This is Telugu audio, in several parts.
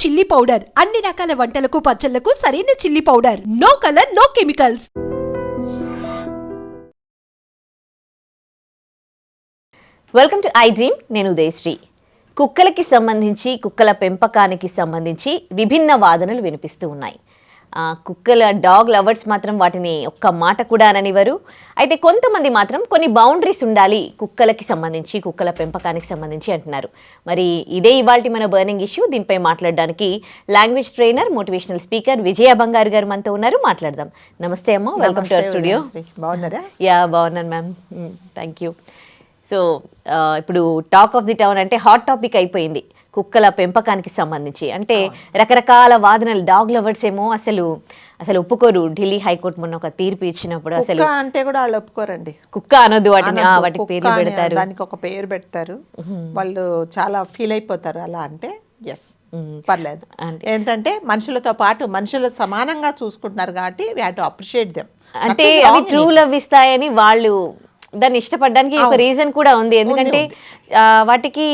Chilli powder. అన్ని రకాల వంటలకు పచ్చళ్ళకు సరైన chilli powder. No colour no chemicals. Welcome to iDream. నేను ఉదయశ్రీ. కుక్కలకి సంబంధించి కుక్కల పెంపకానికి సంబంధించి విభిన్న వాదనలు వినిపిస్తూ ఉన్నాయి. కుక్కల డాగ్ లవర్స్ మాత్రం వాటిని ఒక్క మాట కూడా అననివ్వరు. అయితే కొంతమంది మాత్రం కొన్ని బౌండరీస్ ఉండాలి కుక్కలకి సంబంధించి కుక్కల పెంపకానికి సంబంధించి అంటున్నారు. మరి ఇదే ఇవాల్టి మన బర్నింగ్ ఇష్యూ దీనిపై మాట్లాడడానికి language trainer motivational speaker Vijaya Bangaru గారు మనతో ఉన్నారు. మాట్లాడదాం. నమస్తే అమ్మ వెల్కమ్ టు అవర్ స్టూడియో. బాగున్నారా? యా బాగున్నాను మ్యామ్. థ్యాంక్ యూ సో ఇప్పుడు టాక్ ఆఫ్ ది టౌన్ అంటే హాట్ టాపిక్ అయిపోయింది. కుక్కల పెంపకానికి సంబంధించి. అంటే రకరకాల వాదనలు డాగ్ లవర్స్ ఏమో అసలు అసలు ఒప్పుకోరు. ఢిల్లీ హైకోర్టు మొన్న ఒక తీర్పు ఇచ్చినప్పుడు అసలు అంటే కూడా వాళ్ళు ఒప్పుకోరండి. కుక్క అనొద్దు వాటిని. వాటికి పేర్లు అని పెడతారు. దానికి ఒక పేరు పెడతారు. వాళ్ళు చాలా ఫీల్ అయిపోతారు అలా అంటే ఎస్ పర్లేదు. ఏంటంటే మనుషులతో పాటు మనుషులు సమానంగా చూసుకుంటున్నారు కాబట్టి వీ టు అప్రిషియేట్ దెమ్ అంటే అవి ట్రూ లవ్ ఇస్తాయని వాళ్ళు దాన్ని ఇష్టపడడానికి ఒక రీజన్ కూడా ఉంది. ఎందుకంటే వాటికి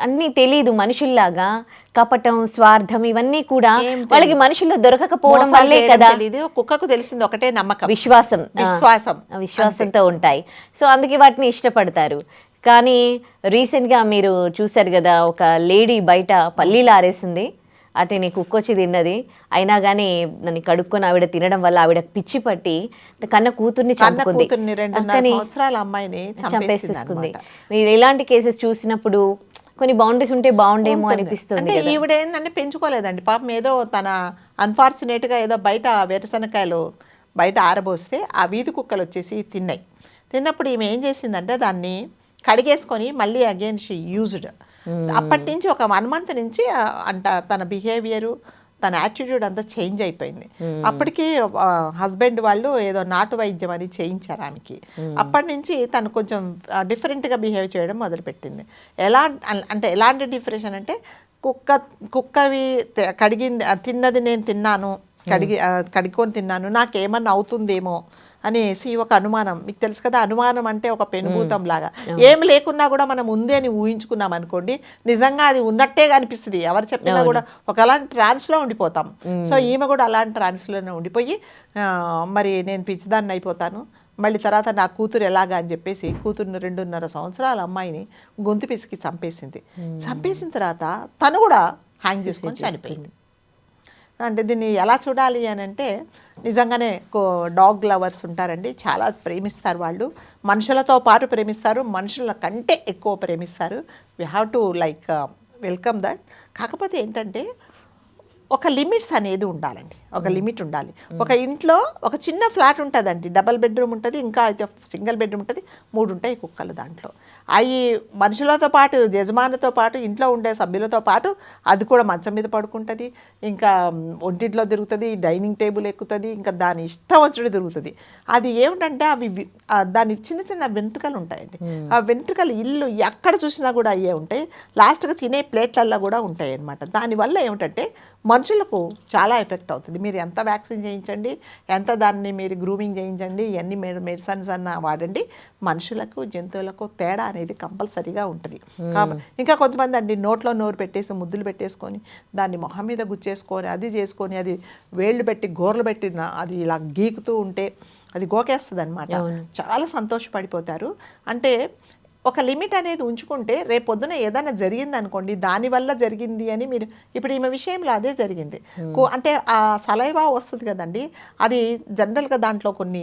అన్ని తెలియదు మనుషుల్లాగా. కపటం స్వార్థం ఇవన్నీ కూడా వాళ్ళకి మనుషుల్లో దొరకకపోవడం వల్లే కదా. కుక్కకు తెలిసింది ఒకటే నమ్మకం. విశ్వాసం. విశ్వాసం. విశ్వాసంతో ఉంటాయి. సో అందుకే వాటిని ఇష్టపడతారు. కానీ రీసెంట్గా మీరు చూశారు కదా ఒక లేడీ బయట పల్లీలు ఆరేసింది. అటుని కుక్కొచ్చి తిన్నది. అయినా కానీ నన్ను కడుక్కొని ఆవిడ తినడం వల్ల ఆవిడ పిచ్చి పట్టి కన్న కూతుర్ని చంపుకుంది. చంపేసేసుకుంది. మీరు ఇలాంటి కేసెస్ చూసినప్పుడు కొన్ని బౌండరీస్ ఉంటే బాగుండేమో. అనిపిస్తుంది అంటే ఈవిడ ఏంటంటే పెంచుకోలేదండి. పాపం ఏదో తన unfortunate గా ఏదో బయట వేరుశనకాయలు బయట ఆరబోస్తే ఆ వీధి కుక్కలు వచ్చేసి తిన్నాయి. తిన్నప్పుడు ఈమె ఏం చేసిందంటే దాన్ని కడిగేసుకొని మళ్ళీ అగైన్ షీ యూజ్డ్ అప్పటి నుంచి ఒక వన్ మంత్ నుంచి అంట తన బిహేవియరు తన యాటిట్యూడ్ అంతా చేంజ్ అయిపోయింది. అప్పటికి హస్బెండ్ వాళ్ళు ఏదో నాటు వైద్యం అని చేయించారు ఆమెకి. అప్పటి నుంచి తను కొంచెం డిఫరెంట్గా బిహేవ్ చేయడం మొదలుపెట్టింది. ఎలా అంటే ఎలాంటి డిఫరెషన్ అంటే కుక్క కుక్కవి కడిగింది తిన్నది నేను తిన్నాను కడిగి కడుక్కొని తిన్నాను నాకేమన్నా అవుతుందేమో అనేసి ఒక అనుమానం. మీకు తెలుసు కదా అనుమానం అంటే ఒక పెనుభూతం లాగా. ఏం లేకున్నా కూడా మనం ఉంది అని ఊహించుకున్నాం అనుకోండి నిజంగా అది ఉన్నట్టే అనిపిస్తుంది ఎవరు చెప్పినా కూడా ఒక అలాంటి ట్రాన్స్లో ఉండిపోతాం. సో ఈమె కూడా అలాంటి ట్రాన్స్లోనే ఉండిపోయి మరి నేను పిచ్చిదాన్ని అయిపోతాను. మళ్ళీ తర్వాత నా కూతురు ఎలాగా అని చెప్పేసి కూతురుని రెండున్నర సంవత్సరాల అమ్మాయిని గొంతు పిసికి చంపేసింది. చంపేసిన తర్వాత తను కూడా హ్యాంగ్ చేసుకొని చనిపోయింది. అంటే దీన్ని ఎలా చూడాలి అని అంటే నిజంగానే డాగ్ లవర్స్ ఉంటారండి. చాలా ప్రేమిస్తారు వాళ్ళు. మనుషులతో పాటు ప్రేమిస్తారు. మనుషుల కంటే ఎక్కువ ప్రేమిస్తారు. We have to like welcome that కాకపోతే ఏంటంటే ఒక లిమిట్స్ అనేది ఉండాలండి. ఒక లిమిట్ ఉండాలి. ఒక ఇంట్లో ఒక చిన్న ఫ్లాట్ ఉంటుందండి. డబల్ బెడ్రూమ్ ఉంటుంది ఇంకా అయితే సింగిల్ బెడ్రూమ్ ఉంటుంది మూడు ఉంటాయి కుక్కలు దాంట్లో. అవి మనుషులతో పాటు యజమానితో పాటు ఇంట్లో ఉండే సభ్యులతో పాటు అది కూడా మంచం మీద పడుకుంటుంది. ఇంకా ఒంటింట్లో తిరుగుతుంది డైనింగ్ టేబుల్ ఎక్కుతుంది ఇంకా దాని ఇష్టం వచ్చినట్టు తిరుగుతుంది. అది ఏమిటంటే అవి దాని చిన్న చిన్న వెంట్రుకలు ఉంటాయండి. ఆ వెంట్రుకలు ఇల్లు ఎక్కడ చూసినా కూడా అయ్యే ఉంటాయి. లాస్ట్గా తినే ప్లేట్లల్లో కూడా ఉంటాయి అన్నమాట దానివల్ల ఏమిటంటే మనుషులకు చాలా ఎఫెక్ట్ అవుతుంది. మీరు ఎంత వ్యాక్సిన్ చేయించండి ఎంత దాన్ని మీరు గ్రూమింగ్ చేయించండి ఇవన్నీ మెడిసిన్స్ అన్న వాడండి. మనుషులకు జంతువులకు తేడా అనేది కంపల్సరీగా ఉంటుంది. ఇంకా కొంతమంది అండి నోట్లో నోరు పెట్టేసి ముద్దులు పెట్టేసుకొని దాన్ని మొహం మీద గుచ్చేసుకొని అది చేసుకొని అది వేళ్ళు పెట్టి గోర్లు పెట్టి అది ఇలా గీకుతూ ఉంటే అది గోకేస్తుంది అనమాట చాలా సంతోషపడిపోతారు. అంటే ఒక లిమిట్ అనేది ఉంచుకుంటే రేపొద్దున ఏదైనా జరిగింది అనుకోండి దానివల్ల జరిగింది అని మీరు ఇప్పుడు ఈమె విషయంలో అదే జరిగింది. అంటే ఆ సలైవా వస్తుంది కదండి అది జనరల్గా దాంట్లో కొన్ని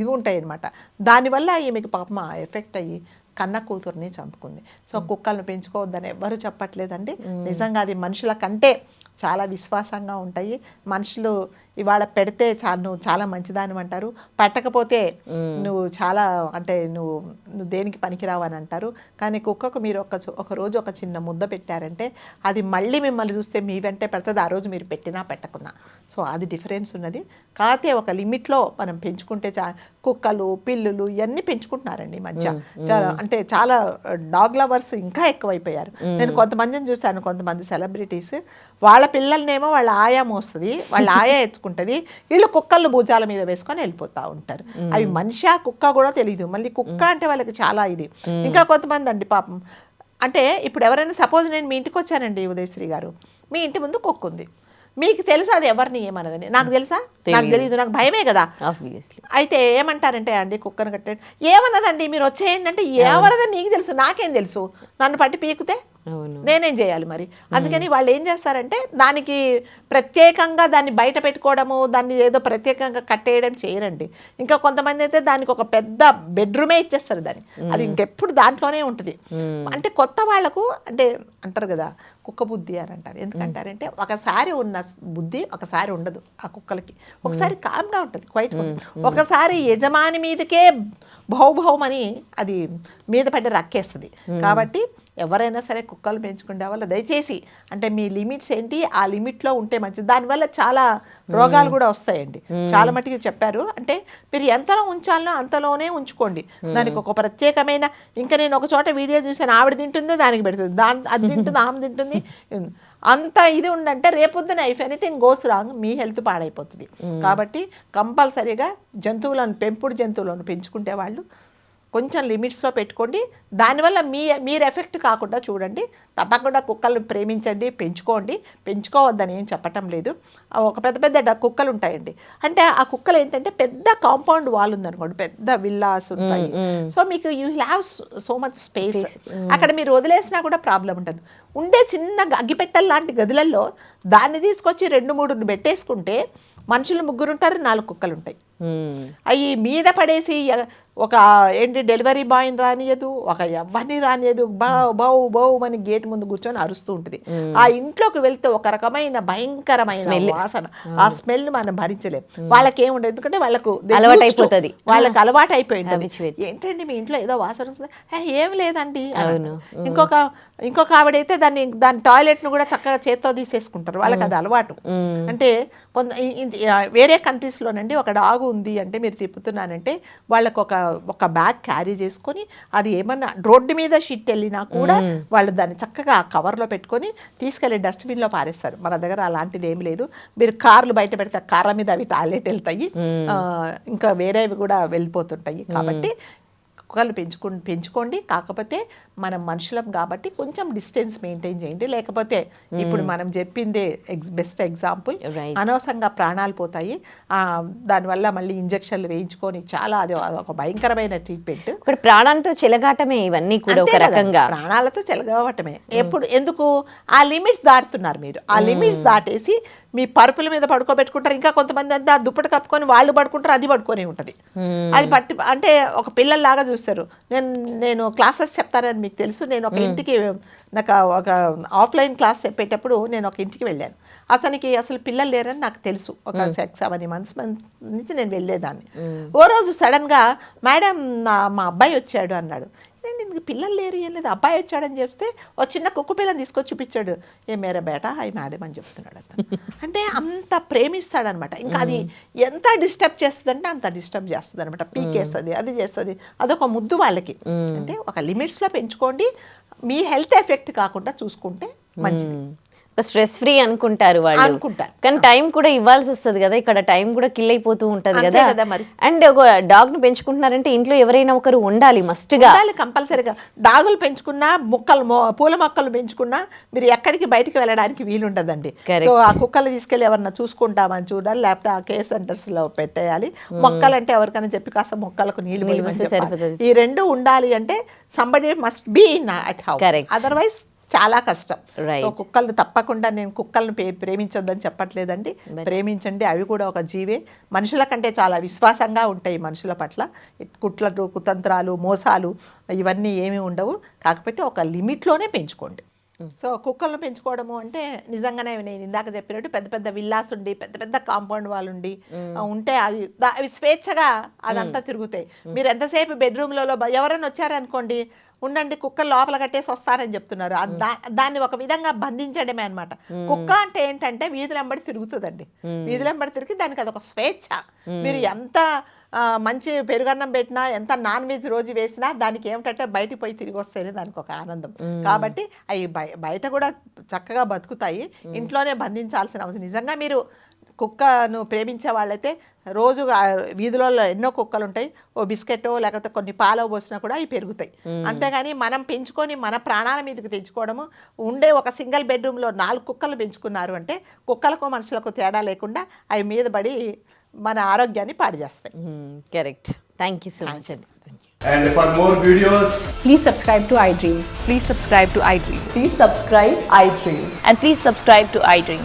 ఇవి ఉంటాయి అనమాట దానివల్ల ఈమెకి పాపం ఎఫెక్ట్ అయ్యి కన్న కూతుర్ని చంపుకుంది. సో కుక్కలను పెంచుకోవద్దని ఎవ్వరూ చెప్పట్లేదండి. నిజంగా అది మనుషుల కంటే చాలా విశ్వాసంగా ఉంటాయి. మనుషులు ఇవాళ పెడితే చా నువ్వు చాలా మంచిదాని అంటారు. పెట్టకపోతే నువ్వు చాలా అంటే నువ్వు నువ్వు దేనికి పనికిరావు అని అంటారు. కానీ కుక్కకు మీరు ఒక ఒక రోజు ఒక చిన్న ముద్ద పెట్టారంటే అది మళ్ళీ మిమ్మల్ని చూస్తే మీ వెంటే పెడుతుంది. ఆ రోజు మీరు పెట్టినా పెట్టకున్నా. సో అది డిఫరెన్స్ ఉన్నది. కాకపోతే ఒక లిమిట్లో మనం పెంచుకుంటే చా కుక్కలు పిల్లులు ఇవన్నీ పెంచుకుంటున్నారండి ఈ మధ్య. చాలా అంటే చాలా డాగ్ లవర్స్ ఇంకా ఎక్కువైపోయారు. నేను కొంతమందిని చూశాను కొంతమంది సెలబ్రిటీస్. వాళ్ళ పిల్లల్నేమో వాళ్ళ ఆయా మోస్తుంది వాళ్ళ ఆయా ఎత్తుకుంటుంది వీళ్ళు కుక్కలు భుజాల మీద వేసుకొని వెళ్ళిపోతా ఉంటారు. అవి మనిషి కుక్క కూడా తెలియదు మళ్ళీ కుక్క అంటే వాళ్ళకి చాలా ఇది. ఇంకా కొంతమంది అండి పాపం. అంటే ఇప్పుడు ఎవరైనా సపోజ్ నేను మీ ఇంటికి వచ్చానండి ఉదయశ్రీ గారు. మీ ఇంటి ముందు కుక్క ఉంది. మీకు తెలుసా అది ఎవరిని ఏమన్నదని? నాకు తెలుసా? నాకు తెలియదు నాకు భయమే కదా. అయితే ఏమంటారంటే అండి కుక్కను కట్టే ఏమన్నదండి మీరు వచ్చేయండి అంటే ఏమన్నదని నీకు తెలుసు? నాకేం తెలుసు? నన్ను పట్టి పీకితే? నేనేం చేయాలి మరి? అందుకని వాళ్ళు ఏం చేస్తారంటే దానికి ప్రత్యేకంగా దాన్ని బయట పెట్టుకోవడము దాన్ని ఏదో ప్రత్యేకంగా కట్టేయడం చేయరండి. ఇంకా కొంతమంది అయితే దానికి ఒక పెద్ద బెడ్రూమే ఇచ్చేస్తారు దాన్ని. అది ఇంకెప్పుడు దాంట్లోనే ఉంటుంది. అంటే కొత్త వాళ్ళకు అంటే అంటారు కదా కుక్క బుద్ధి అని అంటారు. ఎందుకంటారంటే ఒకసారి ఉన్న బుద్ధి ఒకసారి ఉండదు ఆ కుక్కలకి. ఒకసారి కామ్గా ఉంటుంది క్వైట్ ఒకసారి యజమాని మీదకే భౌభౌమని అది మీద పడి రక్కేస్తుంది. కాబట్టి ఎవరైనా సరే కుక్కలు పెంచుకునే వాళ్ళు దయచేసి అంటే మీ లిమిట్స్ ఏంటి? ఆ లిమిట్లో ఉంటే మంచిది. దానివల్ల చాలా రోగాలు కూడా వస్తాయండి. చాలా మటుకు చెప్పారు. అంటే మీరు ఎంతలో ఉంచాలనో అంతలోనే ఉంచుకోండి. దానికి ఒక ప్రత్యేకమైన ఇంకా నేను ఒక చోట వీడియో చూసాను ఆవిడ తింటుంది దానికి పెడుతుంది. దాని అది తింటుంది ఆమె తింటుంది. అంత ఇది ఉండంటే రేపొద్దున ఇఫ్ ఎనీథింగ్ గోస్ రాంగ్ మీ హెల్త్ పాడైపోతుంది. కాబట్టి కంపల్సరీగా జంతువులను పెంపుడు జంతువులను పెంచుకుంటే వాళ్ళు కొంచెం లిమిట్స్లో పెట్టుకోండి. దానివల్ల మీ మీరు ఎఫెక్ట్ కాకుండా చూడండి. తప్పకుండా కుక్కలను ప్రేమించండి పెంచుకోండి. పెంచుకోవద్దని ఏం చెప్పటం లేదు. ఒక పెద్ద పెద్ద డ- కుక్కలు ఉంటాయండి. అంటే ఆ కుక్కలు ఏంటంటే పెద్ద కాంపౌండ్ వాల్ ఉందనుకోండి. పెద్ద విల్లాస్ ఉంటాయి. సో మీకు you have so much space. అక్కడ మీరు వదిలేసినా కూడా ప్రాబ్లం ఉండదు. ఉండే చిన్న అగ్గిపెట్టెల లాంటి గదులలో దాన్ని తీసుకొచ్చి రెండు మూడు పెట్టేసుకుంటే మనుషులు ముగ్గురు ఉంటారు నాలుగు కుక్కలు ఉంటాయి అవి మీద పడేసి ఒక ఏంటి డెలివరీ బాయ్ని రానియదు ఒక ఎవరిని రానియదు. బావ్ బావు బావు అని గేట్ ముందు కూర్చొని అరుస్తూ ఉంటుంది. ఆ ఇంట్లోకి వెళ్తే ఒక రకమైన భయంకరమైన వాసన. ఆ స్మెల్ మనం భరించలేం. వాళ్ళకి ఏముండదు ఎందుకంటే వాళ్ళకు అలవాటు. అయిపోతది. వాళ్ళకి అలవాటు అయిపోయింది. ఏంటండి మీ ఇంట్లో ఏదో వాసన వస్తుంది? "హే, ఏం లేదండి. ఇంకొక ఇంకొక ఆవిడైతే దాన్ని దాని టాయిలెట్ను కూడా చక్కగా చేత్తో తీసేసుకుంటారు. వాళ్ళకి అది అలవాటు. అంటే కొంత వేరే కంట్రీస్లోనండి ఒక డాగ్ ఉంది అంటే మీరు తిప్పుతున్నానంటే వాళ్ళకు ఒక ఒక బ్యాగ్ క్యారీ చేసుకొని అది ఏమన్నా రోడ్డు మీద షిట్ వెళ్ళినా కూడా వాళ్ళు దాన్ని చక్కగా కవర్లో పెట్టుకొని తీసుకెళ్ళి డస్ట్బిన్లో పారేస్తారు. మన దగ్గర అలాంటిది ఏం లేదు. మీరు కార్లు బయట పెడితే కార్ల మీద అవి టాయిలెట్ వెళ్తాయి. ఇంకా వేరేవి కూడా వెళ్ళిపోతుంటాయి. కాబట్టి కుక్కలు పెంచుకు పెంచుకోండి. కాకపోతే మనం మనుషులం కాబట్టి కొంచెం డిస్టెన్స్ మెయింటైన్ చేయండి. లేకపోతే ఇప్పుడు మనం చెప్పిందే ఎగ్స్ బెస్ట్ ఎగ్జాంపుల్. అనవసరంగా ప్రాణాలు పోతాయి. ఆ, దానివల్ల మళ్ళీ ఇంజక్షన్లు వేయించుకొని చాలా అది ఒక భయంకరమైన ట్రీట్మెంట్. ఒకటి ప్రాణాలతో చెలగాటమే ఇవన్నీ కూడా ఒక రకంగా. ప్రాణాలతో చెలగవటమే. ఎప్పుడు ఎందుకు? ఆ లిమిట్స్ దాటుతున్నారు మీరు. ఆ లిమిట్స్ దాటేసి మీ పరుపుల మీద పడుకోబెట్టుకుంటారు. ఇంకా కొంతమంది అంతా ఆ దుప్పటి కప్పుకొని వాళ్ళు పడుకుంటారు అది పడుకొని ఉంటుంది. అది పట్టి అంటే ఒక పిల్లల్లాగా చూస్తారు. నేను నేను క్లాసెస్ చెప్తానని మీకు తెలుసు. నేను ఒక ఇంటికి నాకు ఒక ఆఫ్లైన్ క్లాస్ చెప్పేటప్పుడు నేను ఒక ఇంటికి వెళ్ళాను. అతనికి అసలు పిల్లలు లేరని నాకు తెలుసు. ఒక సిక్స్ సెవెన్ మంత్స్ నుంచి నేను వెళ్ళేదాన్ని. ఓ రోజు సడన్గా మేడం నా మా అబ్బాయి వచ్చాడు అన్నాడు. నేను నీకు పిల్లలు లేరు ఏం లేదు. అబ్బాయి వచ్చాడని చెప్తే ఓ చిన్న కుక్క పిల్లని తీసుకొచ్చి చూపించాడు. ఏ మేరా బేట? హాయ్ మేడం అని చెప్తున్నాడు అతను. అంటే అంత ప్రేమిస్తాడనమాట. ఇంకా అది ఎంత డిస్టర్బ్ చేస్తుందంటే అంత డిస్టర్బ్ చేస్తుంది అనమాట పీకేస్తుంది అది చేస్తుంది. అదొక ముద్దు వాళ్ళకి. అంటే ఒక లిమిట్స్లో పెంచుకోండి. మీ హెల్త్ ఎఫెక్ట్ కాకుండా చూసుకుంటే మంచిది. స్ట్రెస్ ఫ్రీ అనుకుంటారు వాళ్ళు అనుకుంటారు. కానీ టైం కూడా ఇవ్వాల్సి వస్తుంది కదా ఇక్కడ టైం కూడా కిల్ అయిపోతూ ఉంటది కదా. అండ్ ఒక డాగ్ని పెంచుకుంటున్నారంటే ఇంట్లో ఎవరైనా ఒకరు ఉండాలి మస్ట్గా కంపల్సరీగా డాగులు పెంచుకున్నా మొక్కలు పూల మొక్కలు పెంచుకున్నా మీరు ఎక్కడికి బయటికి వెళ్ళడానికి వీలుండదండి. సో ఆ కుక్కలు తీసుకెళ్ళి ఎవరన్నా చూసుకుంటామని చూడాలి లేకపోతే ఆ కేర్ సెంటర్స్లో పెట్టేయాలి మొక్కలు అంటే ఎవరికైనా చెప్పి కాస్త మొక్కలకు నీళ్ళు. ఈ రెండు ఉండాలి అంటే somebody must be in at house. Otherwise చాలా కష్టం. సో కుక్కలు తప్పకుండా నేను కుక్కలను ప్రే- ప్రేమించొద్దని చెప్పట్లేదండి. ప్రేమించండి అవి కూడా ఒక జీవే. మనుషుల కంటే చాలా విశ్వాసంగా ఉంటాయి మనుషుల పట్ల. కుట్లలు కుతంత్రాలు మోసాలు ఇవన్నీ ఏమీ ఉండవు. కాకపోతే ఒక లిమిట్లోనే పెంచుకోండి. సో కుక్కలను పెంచుకోవడము అంటే నిజంగానే నేను ఇందాక చెప్పినట్టు పెద్ద పెద్ద విల్లాస్ ఉండి పెద్ద పెద్ద కాంపౌండ్ వాళ్ళు ఉండి ఆ, ఉంటే అవి అవి స్వేచ్ఛగా అదంతా తిరుగుతాయి. మీరు ఎంతసేపు బెడ్రూమ్లలో ఎవరైనా వచ్చారనుకోండి ఉండండి కుక్కలు లోపల కట్టేసి వస్తారని చెప్తున్నారు. దాన్ని ఒక విధంగా బంధించడమే అన్నమాట. కుక్క అంటే ఏంటంటే వీధులంబడి తిరుగుతుందండి. వీధులంబడి తిరిగి దానికి అదొక స్వేచ్ఛ. మీరు ఎంత మంచి పెరుగన్నం పెట్టినా ఎంత నాన్ వెజ్ రోజు వేసినా దానికి ఏమిటంటే బయటికి పోయి తిరిగి వస్తేనే దానికి ఒక ఆనందం. కాబట్టి అవి బయ- బయట కూడా చక్కగా బతుకుతాయి. ఇంట్లోనే బంధించాల్సిన అవసరం. నిజంగా మీరు కుక్కను ప్రేమించే వాళ్ళైతే రోజు వీధులలో ఎన్నో కుక్కలు ఉంటాయి ఓ బిస్కెట్ లేకపోతే కొన్ని పాలో పోసినా కూడా అవి పెరుగుతాయి. అంతేగాని మనం పెంచుకొని మన ప్రాణాల మీదకి తెచ్చుకోవడము ఉండే ఒక సింగిల్ బెడ్రూమ్లో నాలుగు కుక్కలు పెంచుకున్నారు అంటే కుక్కలకు మనుషులకు తేడా లేకుండా అవి మీద పడి మన ఆరోగ్యాన్ని పాడు చేస్తాయి. Correct. Thank you so much అండి And for more videos, Please subscribe to iDream. Please subscribe to iDream. Please subscribe iDream. And please subscribe to iDream.